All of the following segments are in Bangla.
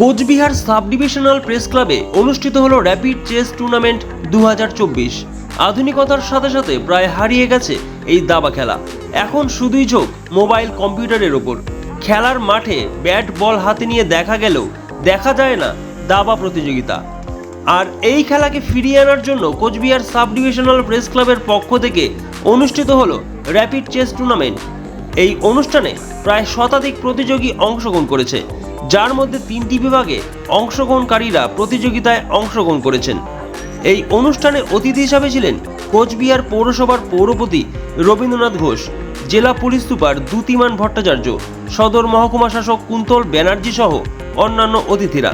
কোচবিহার সাব ডিভিশনাল প্রেস ক্লাবে অনুষ্ঠিত হলো র্যাপিড চেস টুর্নামেন্ট দু হাজার চব্বিশ। আধুনিকতার সাথে সাথে প্রায় হারিয়ে গেছে এই দাবা খেলা। এখন শুধুই ঝোঁক মোবাইল কম্পিউটারের ওপর। খেলার মাঠে ব্যাট বল হাতে নিয়ে দেখা গেলেও দেখা যায় না দাবা প্রতিযোগিতা। আর এই খেলাকে ফিরিয়ে আনার জন্য কোচবিহার সাব ডিভিশনাল প্রেস ক্লাবের পক্ষ থেকে অনুষ্ঠিত হলো র্যাপিড চেস টুর্নামেন্ট। এই অনুষ্ঠানে প্রায় শতাধিক প্রতিযোগী অংশগ্রহণ করেছে। যার মধ্যে তিনটি বিভাগে অংশগ্রহণকারীরা প্রতিযোগিতায় অংশগ্রহণ করেছেন। এই অনুষ্ঠানে অতিথি হিসাবে ছিলেন কোচবিহার পৌরসভার পৌরপতি রবীন্দ্রনাথ ঘোষ, জেলা পুলিশ সুপার দ্যুতিমান ভট্টাচার্য, সদর মহকুমা শাসক কুন্তল ব্যানার্জি সহ অন্যান্য অতিথিরা।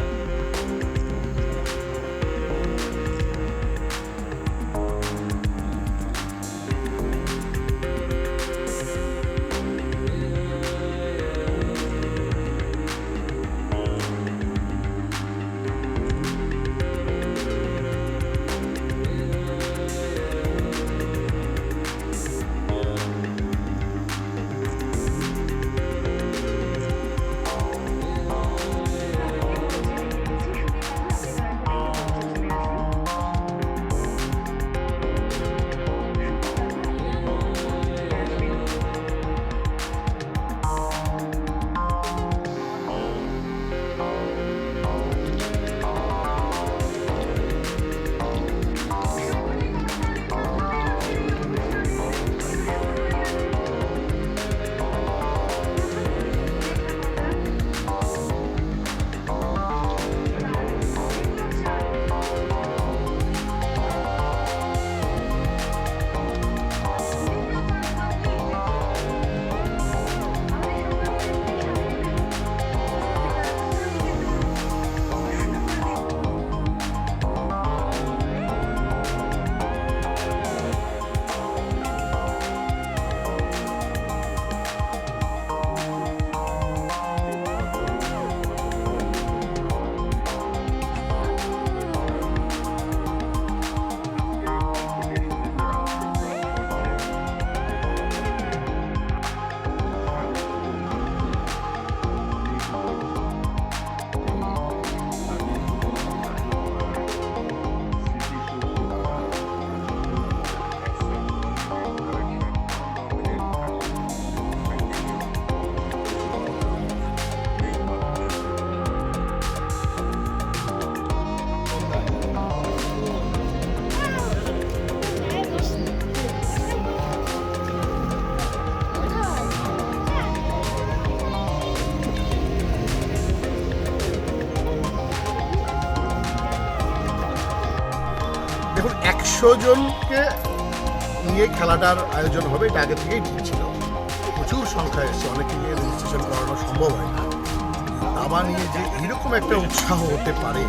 দেখুন একশো জনকে নিয়ে খেলাটার আয়োজন হবে, এটা আগে থেকেই ঠিক প্রচুর সংখ্যা এসছে, অনেকে নিয়ে রেজিস্ট্রেশন করানো সম্ভব হয় না। দাবা নিয়ে যে এরকম একটা উৎসাহ হতে পারে,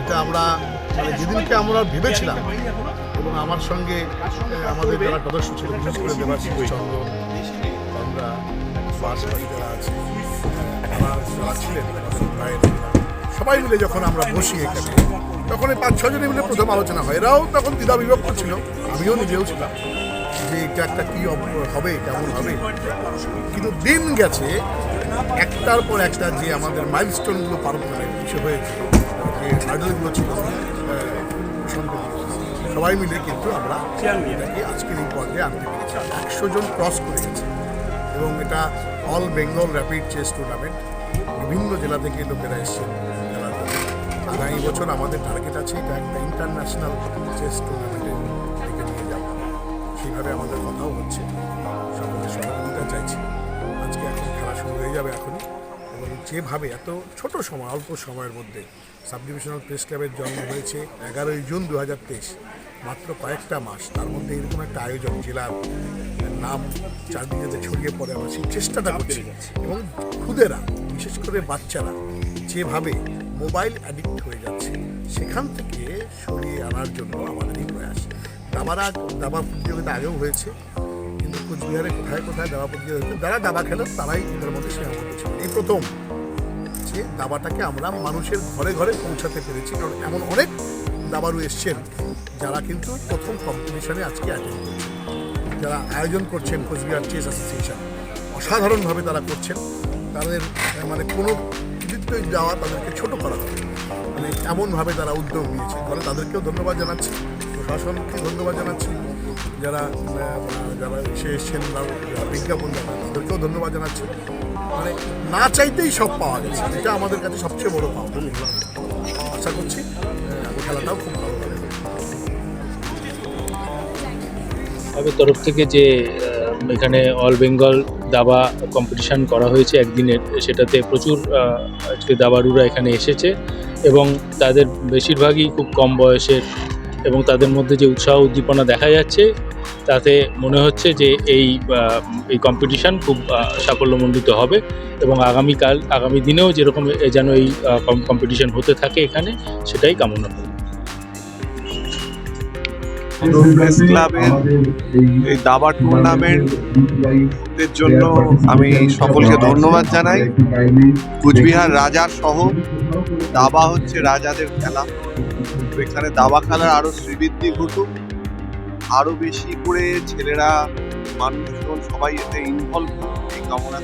এটা আমরা মানে যেদিনকে আমরা ভেবেছিলাম, এবং আমার সঙ্গে আমাদের যারা সদস্য ছিল, বিশেষ করে দেবাশিস চন্দ্র আমরা বাসবাড়ি যারা আছে তারা ছিলেন। সবাই মিলে যখন আমরা বসি এখানে, তখন এই পাঁচ, ছজনে মিলে প্রথম আলোচনা হয়। এরাও তখন দ্বিধা বিভক্ত ছিল, আমিও নিজেও ছিলাম যে এটা একটা কী হবে, কেমন হবে। কিন্তু দিন গেছে, একটার পর একটা যে আমাদের মাইলস্টোনগুলো পার করে বিষয় হয়েছে, যে হার্ডলগুলো ছিল সবাই মিলে কিন্তু আমরা এটাকে আজকের এই পর্যায়ে আনতে পেরেছি। একশো জন ক্রস করে গেছে। এবং এটা all Bengal rapid chess tournament বিভিন্ন জেলা থেকে লোকেরা জন্য আগামী বছর আমাদের টার্গেট আছে এটা একটা ইন্টারন্যাশনাল চেস টুর্নামেন্টের দিকে নিয়ে যাওয়া। সেইভাবে আমাদের কথাও হচ্ছে। সকলের সহযোগিতা চাইছি। আজকে এখন খেলা শুরু হয়ে যাবে এখনই। এবং যেভাবে এত ছোট সময় অল্প সময়ের মধ্যে সাব ডিভিশনাল প্রেস ক্লাবের জন্ম হয়েছে এগারোই জুন দু হাজার তেইশ মাত্র কয়েকটা মাস। তার মধ্যে এরকম একটা আয়োজন জেলার নাম চারদিকে যে ছড়িয়ে পড়ে আমরা সেই চেষ্টাটা করছি। এবং খুদেরা বিশেষ করে বাচ্চারা যেভাবে মোবাইল অ্যাডিক্ট হয়ে যাচ্ছে, সেখান থেকে সরিয়ে আনার জন্য আমাদের এই প্রয়াস। দাবারা, দাবা প্রতিযোগিতা আগেও হয়েছে, কিন্তু কোচবিহারে কোথায় কোথায় দাবা প্রতিযোগিতা যারা দাবা খেলেন তারাই এদের মধ্যে সীমাবদ্ধ ছিল এই প্রথম যে দাবাটাকে আমরা মানুষের ঘরে ঘরে পৌঁছাতে পেরেছি, কারণ এমন অনেক দাবারু এসছেন যারা কিন্তু প্রথম কম্পিটিশনে আজকে অ্যাটেন্ড করছেন। যারা আয়োজন করছেন কোচবিহার চেস অ্যাসোসিয়েশন অসাধারণভাবে তারা করছেন। তাদের মানে কোনো নিশ্চয়ই যাওয়া তাদেরকে ছোট করা হবে মানে এমনভাবে তারা উদ্যোগ নিয়েছে। ফলে তাদেরকেও ধন্যবাদ জানাচ্ছি। প্রশাসনকে ধন্যবাদ জানাচ্ছি। যারা যারা এসে এসছেন যারা বিজ্ঞাপন দেন, তাদেরকেও ধন্যবাদ জানাচ্ছি। মানে না চাইতেই সব পাওয়া গেছে। এটা আমাদের কাছে সবচেয়ে বড় পাওয়া আশা করছি খেলাটাও খুব ভালো হবে। তরফ থেকে যে এখানে অল বেঙ্গল দাবা কম্পিটিশন করা হয়েছে একদিনের। সেটাতে প্রচুর আজকে দাবাড়ুরা এখানে এসেছে এবং তাদের বেশিরভাগই খুব কম বয়সের এবং তাদের মধ্যে যে উৎসাহ উদ্দীপনা দেখা যাচ্ছে, তাতে মনে হচ্ছে যে এই এই কম্পিটিশন খুব সাফল্যমণ্ডিত হবে এবং আগামীকাল, আগামী দিনেও যেরকম যেন এই কম্পিটিশন হতে থাকে এখানে, সেটাই কামনা করি। প্রেস ক্লাবের এই দাবা টুর্নামেন্টের জন্য আমি সকলকে ধন্যবাদ জানাই। কুচবিহার রাজার সহ দাবা হচ্ছে রাজাদের খেলা। এখানে দাবা খেলার আরও শ্রীবৃদ্ধি ঘটুক। আরও বেশি করে ছেলেরা, মানুষজন সবাই এতে ইনভলভ এই কামনা